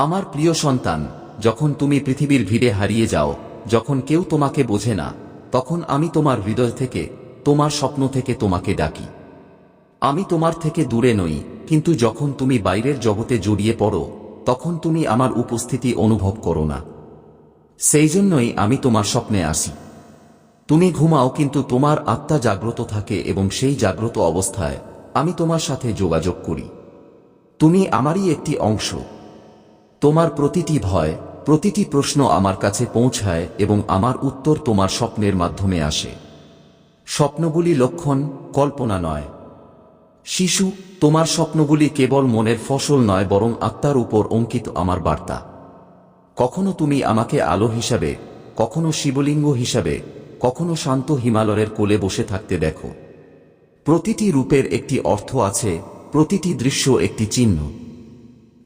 আমার প্রিয় সন্তান, যখন তুমি পৃথিবীর ভিড়ে হারিয়ে যাও, যখন কেউ তোমাকে বোঝে না, তখন আমি তোমার হৃদয় থেকে, তোমার স্বপ্ন থেকে তোমাকে ডাকি। আমি তোমার থেকে দূরে নই, কিন্তু যখন তুমি বাইরের জগতে জড়িয়ে পড়ো, তখন তুমি আমার উপস্থিতি অনুভব করো না। সেই জন্যই আমি তোমার স্বপ্নে আসি। তুমি ঘুমাও কিন্তু তোমার আত্মা জাগ্রত থাকে এবং সেই জাগ্রত অবস্থায় আমি তোমার সাথে যোগাযোগ করি। তুমি আমারই একটি অংশ। তোমার প্রতিটি ভয়, প্রতিটি প্রশ্ন আমার কাছে পৌঁছায় এবং আমার উত্তর তোমার স্বপ্নের মাধ্যমে আসে। স্বপ্নগুলি লক্ষণ, কল্পনা নয়। শিশু, তোমার স্বপ্নগুলি কেবল মনের ফসল নয়, বরং আত্মার উপর অঙ্কিত আমার বার্তা। কখনো তুমি আমাকে আলো হিসাবে, কখনো শিবলিঙ্গ হিসাবে, কখনো শান্ত হিমালয়ের কোলে বসে থাকতে দেখো। প্রতিটি রূপের একটি অর্থ আছে, প্রতিটি দৃশ্য একটি চিহ্ন।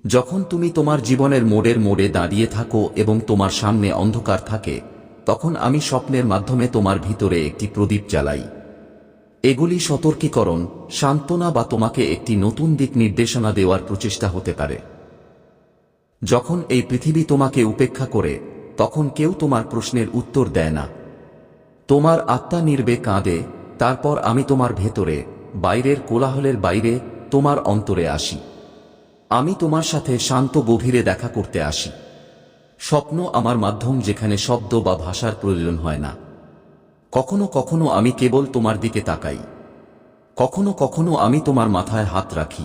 যখন তুমি তোমার জীবনের মোড়ের মোড়ে দাঁড়িয়ে থাকো এবং তোমার সামনে অন্ধকার থাকে, তখন আমি স্বপ্নের মাধ্যমে তোমার ভিতরে একটি প্রদীপ জ্বালাই। এগুলি সতর্কীকরণ, সান্ত্বনা বা তোমাকে একটি নতুন দিক নির্দেশনা দেওয়ার প্রচেষ্টা হতে পারে। যখন এই পৃথিবী তোমাকে উপেক্ষা করে, তখন কেউ তোমার প্রশ্নের উত্তর দেয় না। তোমার আত্মা নির্বে কাঁদে, তারপর আমি তোমার ভেতরে, বাইরের কোলাহলের বাইরে তোমার অন্তরে আসি। আমি তোমার সাথে শান্ত গভীরে দেখা করতে আসি। স্বপ্ন আমার মাধ্যম যেখানে শব্দ বা ভাষার প্রয়োজন হয় না। কখনো কখনো আমি কেবল তোমার দিকে তাকাই। কখনো কখনো আমি তোমার মাথায় হাত রাখি।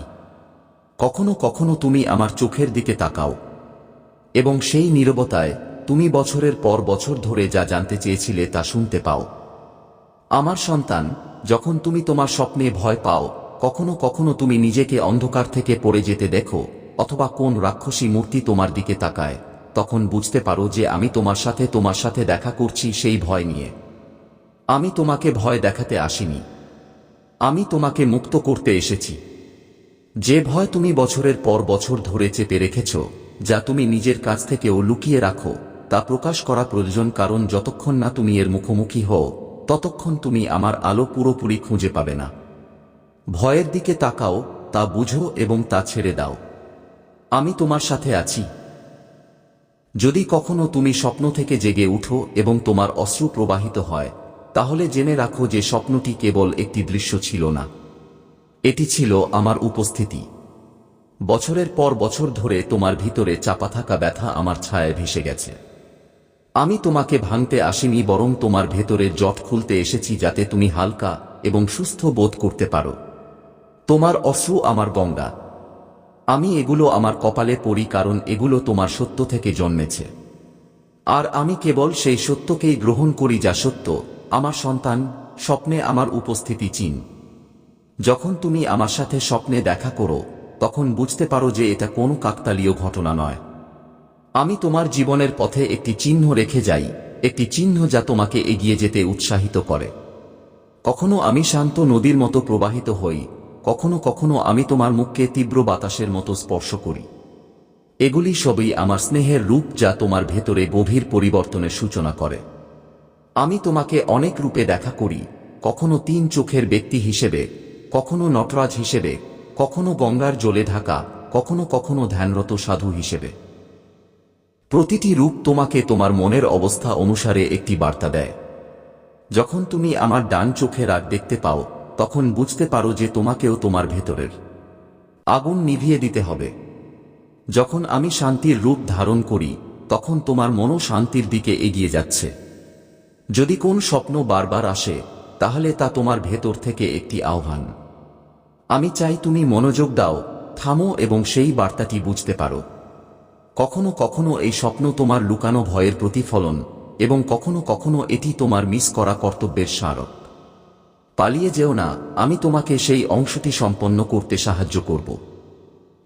কখনো কখনো তুমি আমার চোখের দিকে তাকাও। এবং সেই নীরবতায় তুমি বছরের পর বছর ধরে যা জানতে চেয়েছিলে তা শুনতে পাও। আমার সন্তান, যখন তুমি তোমার স্বপ্নে ভয় পাও কখনো কখনো তুমি নিজেকে অন্ধকার থেকে পড়ে যেতে দেখো, অথবা কোন রাক্ষসী মূর্তি তোমার দিকে তাকায়, তখন বুঝতে পারো যে আমি তোমার সাথে তোমার সাথে দেখা করছি সেই ভয় নিয়ে। আমি তোমাকে ভয় দেখাতে আসিনি। আমি তোমাকে মুক্ত করতে এসেছি। যে ভয় তুমি বছরের পর বছর ধরে চেপে রেখেছ, যা তুমি নিজের কাছ থেকেও লুকিয়ে রাখো, তা প্রকাশ করা প্রয়োজন কারণ যতক্ষণ না তুমি এর মুখোমুখি হও, ততক্ষণ তুমি আমার আলো পুরোপুরি খুঁজে পাবে না। ভয়ের দিকে তাকাও, তা বুঝো এবং তা ছেড়ে দাও। আমি তোমার সাথে আছি। যদি কখনো তুমি স্বপ্ন থেকে জেগে উঠো এবং তোমার অশ্রু প্রবাহিত হয়, তাহলে জেনে রাখো যে স্বপ্নটি কেবল একটি দৃশ্য ছিল না। এটি ছিল আমার উপস্থিতি। বছরের পর বছর ধরে তোমার ভিতরে চাপা থাকা ব্যথা আমার ছায়ায় ভেসে গেছে। আমি তোমাকে ভাঙতে আসিনি, বরং তোমার ভেতরে জট খুলতে এসেছি যাতে তুমি হালকা এবং সুস্থ বোধ করতে পারো। তোমার অশ্রু আমার গঙ্গা। আমি এগুলো আমার কপালে পড়ি কারণ এগুলো তোমার সত্য থেকে জন্মেছে। আর আমি কেবল সেই সত্যকেই গ্রহণ করি যা সত্য, আমার সন্তান, স্বপ্নে আমার উপস্থিতি চিন। যখন তুমি আমার সাথে স্বপ্নে দেখা করো, তখন বুঝতে পারো যে এটা কোনো কাকতালীয় ঘটনা নয়। আমি তোমার জীবনের পথে একটি চিহ্ন রেখে যাই, একটি চিহ্ন যা তোমাকে এগিয়ে যেতে উৎসাহিত করে। কখনো আমি শান্ত নদীর মতো প্রবাহিত হই কখনো কখনো আমি তোমার মুখকে তীব্র বাতাসের মতো স্পর্শ করি। এগুলি সবই আমার স্নেহের রূপ যা তোমার ভেতরে গভীর পরিবর্তনের সূচনা করে। আমি তোমাকে অনেক রূপে দেখা করি, কখনো তিন চোখের ব্যক্তি হিসেবে, কখনো নটরাজ হিসেবে, কখনো গঙ্গার জলে ঢাকা, কখনো কখনো ধ্যানরত সাধু হিসেবে। প্রতিটি রূপ তোমাকে তোমার মনের অবস্থা অনুসারে একটি বার্তা দেয়। যখন তুমি আমার ডান চোখে রাগ দেখতে পাও তখন বুঝতে পারো যে তোমাকেও তোমার ভেতরের আগুন নিভিয়ে দিতে হবে। যখন আমি শান্তির রূপ ধারণ করি, তখন তোমার মনও শান্তির দিকে এগিয়ে যাচ্ছে। যদি কোন স্বপ্ন বারবার আসে, তাহলে তা তোমার ভেতর থেকে একটি আহ্বান। আমি চাই তুমি মনোযোগ দাও, থামো এবং সেই বার্তাটি বুঝতে পারো। কখনো কখনো এই স্বপ্ন তোমার লুকানো ভয়ের প্রতিফলন এবং কখনো কখনো এটি তোমার মিস করা কর্তব্যের স্মারক। পালিয়ে যেও না, আমি তোমাকে সেই অংশটি সম্পন্ন করতে সাহায্য করব।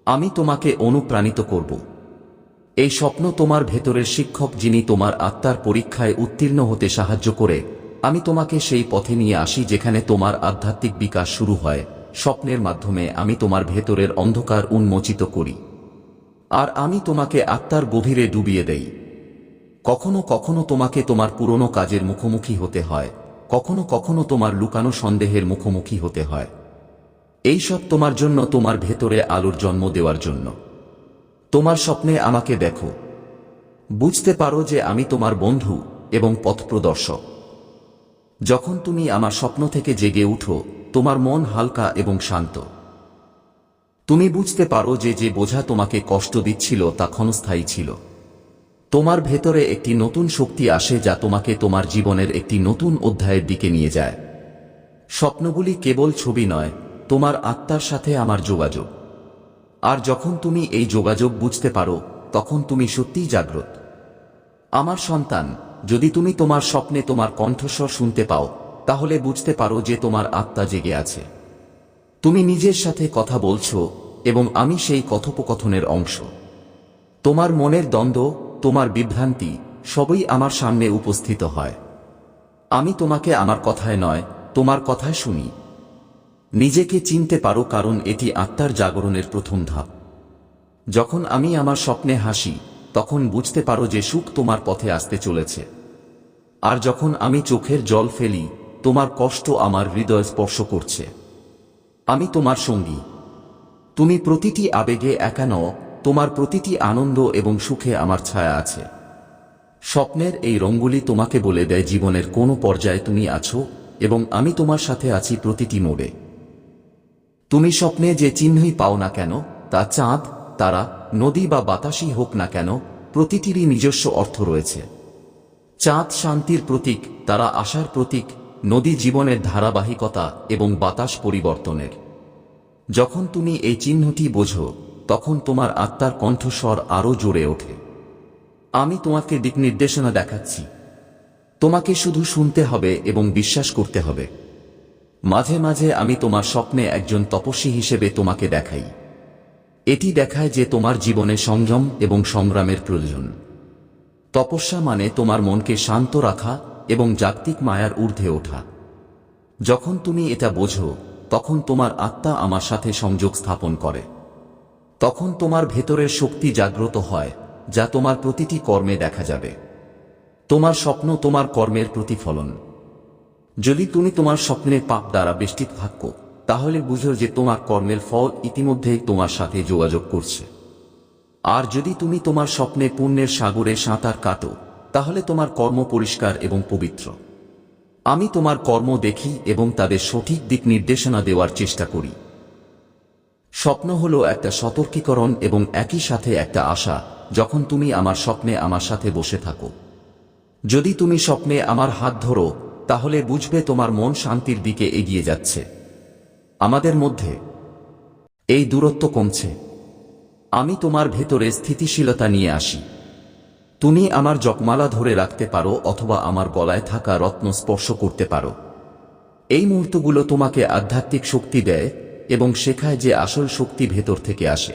আমি তোমাকে অনুপ্রাণিত করব। এই স্বপ্ন তোমার ভেতরের শিক্ষক যিনি তোমার আত্মার পরীক্ষায় উত্তীর্ণ হতে সাহায্য করে, আমি তোমাকে সেই পথে নিয়ে আসি যেখানে তোমার আধ্যাত্মিক বিকাশ শুরু হয়। স্বপ্নের মাধ্যমে আমি তোমার ভেতরের অন্ধকার উন্মোচিত করি। আর আমি তোমাকে আত্মার গভীরে ডুবিয়ে দেই। কখনো কখনো তোমাকে তোমার পুরনো কাজের মুখোমুখি হতে হয়। কখনো কখনো তোমার লুকানো সন্দেহের মুখোমুখি হতে হয়। এই সব তোমার জন্য তোমার ভেতরে আলোর জন্ম দেওয়ার জন্য। তোমার স্বপ্নে আমাকে দেখো। বুঝতে পারো যে আমি তোমার বন্ধু এবং পথপ্রদর্শক। যখন তুমি আমার স্বপ্ন থেকে জেগে উঠো, তোমার মন হালকা এবং শান্ত। তুমি বুঝতে পারো যে যে বোঝা তোমাকে কষ্ট দিচ্ছিল তা ক্ষণস্থায়ী ছিল। তোমার ভেতরে একটি নতুন শক্তি আসে যা তোমাকে তোমার জীবনের একটি নতুন অধ্যায়ের দিকে নিয়ে যায়। স্বপ্নগুলি কেবল ছবি নয়, তোমার আত্মার সাথে আমার যোগাযোগ। আর যখন তুমি এই যোগাযোগ বুঝতে পারো, তখন তুমি সত্যিই জাগ্রত। আমার সন্তান, যদি তুমি তোমার স্বপ্নে তোমার কণ্ঠস্বর শুনতে পাও, তাহলে বুঝতে পারো যে তোমার আত্মা জেগে আছে। তুমি নিজের সাথে কথা বলছো, এবং আমি সেই কথোপকথনের অংশ। তোমার মনের দ্বন্দ্ব তোমার বিভ্রান্তি সবই আমার সামনে উপস্থিত হয়। আমি তোমাকে আমার কথায় নয়, তোমার কথায় শুনি। নিজেকে চিনতে পারো কারণ এটি আত্মার জাগরণের প্রথম ধাপ। যখন আমি আমার স্বপ্নে হাসি, তখন বুঝতে পারো যে সুখ তোমার পথে আসতে চলেছে। আর যখন আমি চোখের জল ফেলি, তোমার কষ্ট আমার হৃদয় স্পর্শ করছে। আমি তোমার সঙ্গী। তুমি প্রতিটি আবেগে একা নও তোমার প্রতিটি আনন্দ এবং সুখে আমার ছায়া আছে। স্বপ্নের এই রঙগুলি তোমাকে বলে দেয় জীবনের কোন পর্যায়ে তুমি আছো এবং আমি তোমার সাথে আছি প্রতিটি মোড়ে। তুমি স্বপ্নে যে চিহ্নই পাও না কেন, তা চাঁদ, তারা, নদী বা বাতাসই হোক না কেন, প্রতিটিরই নিজস্ব অর্থ রয়েছে। চাঁদ শান্তির প্রতীক, তারা আশার প্রতীক, নদী জীবনের ধারাবাহিকতা এবং বাতাস পরিবর্তনের। যখন তুমি এই চিহ্নটি বোঝো তখন তোমার আত্মার কণ্ঠস্বর আরও জোরে ওঠে। আমি তোমাকে দিক নির্দেশনা দেখাচ্ছি। তোমাকে শুধু শুনতে হবে এবং বিশ্বাস করতে হবে। মাঝে মাঝে আমি তোমার স্বপ্নে একজন তপস্বী হিসেবে তোমাকে দেখাই। এটি দেখায় যে তোমার জীবনে সংযম এবং সংগ্রামের প্রয়োজন। তপস্যা মানে তোমার মনকে শান্ত রাখা এবং জাগতিক মায়ার ঊর্ধ্বে ওঠা। যখন তুমি এটা বোঝো, তখন তোমার আত্মা আমার সাথে সংযোগ স্থাপন করে। তখন তোমার ভেতরের শক্তি জাগ্রত হয়, যা তোমার প্রতিটি কর্মে দেখা যাবে। তোমার স্বপ্ন তোমার কর্মের প্রতিফলন। যদি তুমি তোমার স্বপ্নের পাপ দ্বারা বেষ্টিত থাকো, তাহলে বুঝো যে তোমার কর্মের ফল ইতিমধ্যেই তোমার সাথে যোগাযোগ করছে। আর যদি তুমি তোমার স্বপ্নে পুণ্যের সাগরে সাঁতার কাটো, তাহলে তোমার কর্ম পরিষ্কার এবং পবিত্র। আমি তোমার কর্ম দেখি এবং তাদের সঠিক দিক নির্দেশনা দেওয়ার চেষ্টা করি। স্বপ্ন হলো একটা সতর্কীকরণ এবং একই সাথে একটা আশা, যখন তুমি আমার স্বপ্নে আমার সাথে বসে থাকো। যদি তুমি স্বপ্নে আমার হাত ধরো, তাহলে বুঝবে তোমার মন শান্তির দিকে এগিয়ে যাচ্ছে। আমাদের মধ্যে এই দূরত্ব কমছে। আমি তোমার ভেতরে স্থিতিশীলতা নিয়ে আসি। তুমি আমার জপমালা ধরে রাখতে পারো অথবা আমার গলায় থাকা রত্ন স্পর্শ করতে পারো। এই মুহূর্তগুলো তোমাকে আধ্যাত্মিক শক্তি দেয় এবং শেখায় যে আসল শক্তি ভেতর থেকে আসে।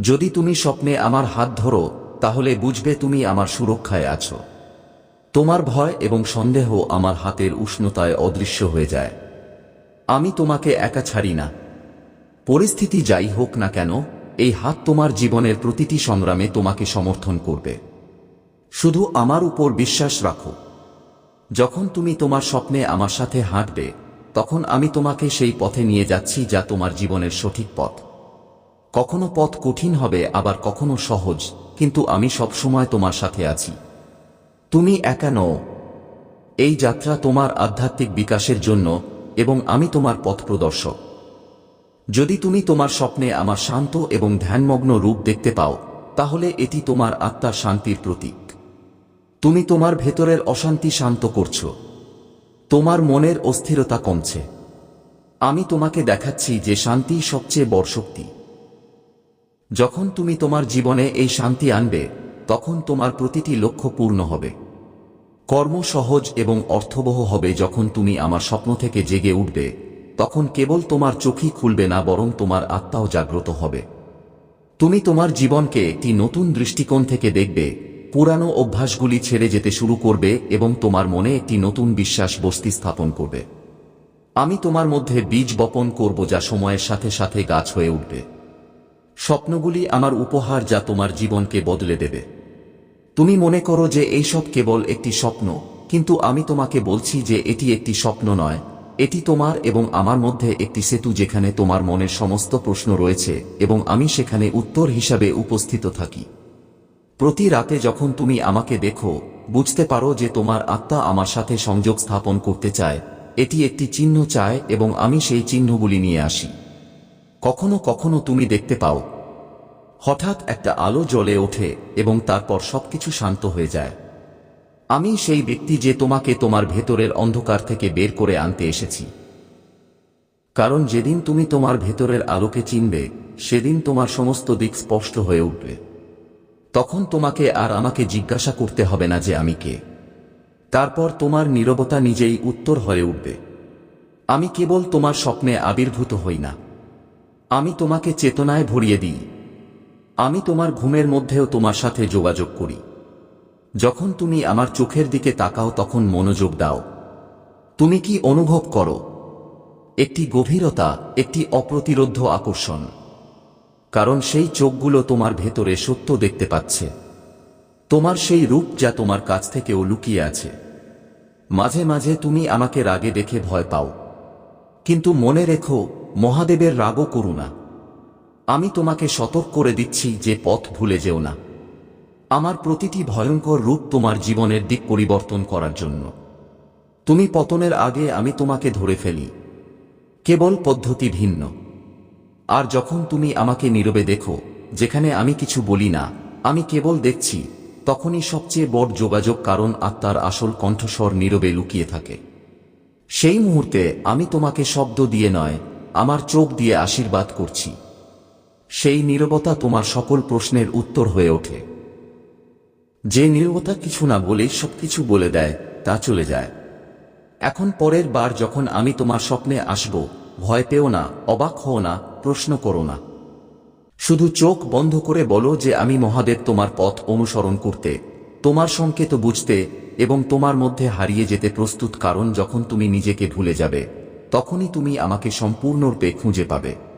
যদি তুমি স্বপ্নে আমার হাত ধরো, তাহলে বুঝবে তুমি আমার সুরক্ষায় আছো। তোমার ভয় এবং সন্দেহ আমার হাতের উষ্ণতায় অদৃশ্য হয়ে যায়। আমি তোমাকে একা ছাড়ি না। পরিস্থিতি যাই হোক না কেন, এই হাত তোমার জীবনের প্রতিটি সংগ্রামে তোমাকে সমর্থন করবে। শুধু আমার উপর বিশ্বাস রাখো। যখন তুমি তোমার স্বপ্নে আমার সাথে হাঁটবে তখন আমি তোমাকে সেই পথে নিয়ে যাচ্ছি যা তোমার জীবনের সঠিক পথ। কখনো পথ কঠিন হবে, আবার কখনো সহজ, কিন্তু আমি সবসময় তোমার সাথে আছি। তুমি একা নও। এই যাত্রা তোমার আধ্যাত্মিক বিকাশের জন্য, এবং আমি তোমার পথ প্রদর্শক। যদি তুমি তোমার স্বপ্নে আমার শান্ত এবং ধ্যানমগ্ন রূপ দেখতে পাও, তাহলে এটি তোমার আত্মার শান্তির প্রতীক। তুমি তোমার ভেতরের অশান্তি শান্ত করছ। তোমার মনের অস্থিরতা কমছে। আমি তোমাকে দেখাচ্ছি যে শান্তি সবচেয়ে বড় শক্তি। যখন তুমি তোমার জীবনে এই শান্তি আনবে, তখন তোমার প্রতিটি লক্ষ্য পূর্ণ হবে। কর্ম সহজ এবং অর্থবহ হবে যখন তুমি আমার স্বপ্ন থেকে জেগে উঠবে, তখন কেবল তোমার চোখই খুলবে না, বরং তোমার আত্মাও জাগ্রত হবে। তুমি তোমার জীবনকে একটি নতুন দৃষ্টিকোণ থেকে দেখবে পুরানো অভ্যাসগুলি ছেড়ে যেতে শুরু করবে এবং তোমার মনে একটি নতুন বিশ্বাস বস্তি স্থাপন করবে। আমি তোমার মধ্যে বীজ বপন করব যা সময়ের সাথে সাথে গাছ হয়ে উঠবে। স্বপ্নগুলি আমার উপহার যা তোমার জীবনকে বদলে দেবে। তুমি মনে করো যে এইসব কেবল একটি স্বপ্ন, কিন্তু আমি তোমাকে বলছি যে এটি একটি স্বপ্ন নয়, এটি তোমার এবং আমার মধ্যে একটি সেতু যেখানে তোমার মনের সমস্ত প্রশ্ন রয়েছে এবং আমি সেখানে উত্তর হিসাবে উপস্থিত থাকি। প্রতি রাতে যখন তুমি আমাকে দেখো, বুঝতে পারো যে তোমার আত্মা আমার সাথে সংযোগ স্থাপন করতে চায়। এটি একটি চিহ্ন চায় এবং আমি সেই চিহ্নগুলি নিয়ে আসি। কখনো কখনো তুমি দেখতে পাও। হঠাৎ একটা আলো জ্বলে ওঠে এবং তারপর সবকিছু শান্ত হয়ে যায়। আমি সেই ব্যক্তি যে তোমাকে তোমার ভেতরের অন্ধকার থেকে বের করে আনতে এসেছি। কারণ যেদিন তুমি তোমার ভেতরের আলোকে চিনবে, সেদিন তোমার সমস্ত দিক স্পষ্ট হয়ে উঠবে। তখন তোমাকে আর আমাকে জিজ্ঞাসা করতে হবে না যে আমি কে। তারপর তোমার নীরবতা নিজেই উত্তর হয়ে উঠবে। আমি কেবল তোমার স্বপ্নে আবির্ভূত হই না। আমি তোমাকে চেতনায় ভরিয়ে দিই। আমি তোমার ঘুমের মধ্যেও তোমার সাথে যোগাযোগ করি। যখন তুমি আমার চোখের দিকে তাকাও তখন মনোযোগ দাও। তুমি কি অনুভব করো? একটি গভীরতা, একটি অপ্রতিরোধ্য আকর্ষণ। কারণ সেই চোখগুলো তোমার ভেতরে সত্য দেখতে পাচ্ছে। তোমার সেই রূপ যা তোমার কাছ থেকেও লুকিয়ে আছে। মাঝে মাঝে তুমি আমাকে রাগে দেখে ভয় পাও। কিন্তু মনে রেখো, মহাদেবের রাগও করু না। আমি তোমাকে সতর্ক করে দিচ্ছি যে পথ ভুলে যেও না। আমার প্রতিটি ভয়ঙ্কর রূপ তোমার জীবনের দিক পরিবর্তন করার জন্য। তুমি পতনের আগে আমি তোমাকে ধরে ফেলি। কেবল পদ্ধতি ভিন্ন। আর যখন তুমি আমাকে নীরবে দেখো, যেখানে আমি কিছু বলি না, আমি কেবল দেখছি, তখনই সবচেয়ে বড় যোগাযোগ কারণ আত্মার আসল কণ্ঠস্বর নীরবে লুকিয়ে থাকে। সেই মুহূর্তে আমি তোমাকে শব্দ দিয়ে নয়, আমার চোখ দিয়ে আশীর্বাদ করছি। সেই নীরবতা তোমার সকল প্রশ্নের উত্তর হয়ে ওঠে। যে নীরবতা কিছু না বলে সবকিছু বলে দেয়, তা চলে যায়। এখন পরের বার যখন আমি তোমার স্বপ্নে আসব ভয় পেও না, অবাক হও না, প্রশ্ন করো না। শুধু চোখ বন্ধ করে বলো যে আমি মহাদেব তোমার পথ অনুসরণ করতে, তোমার সংকেত বুঝতে এবং তোমার মধ্যে হারিয়ে যেতে প্রস্তুত কারণ যখন তুমি নিজেকে ভুলে যাবে, তখনই তুমি আমাকে সম্পূর্ণরূপে খুঁজে পাবে।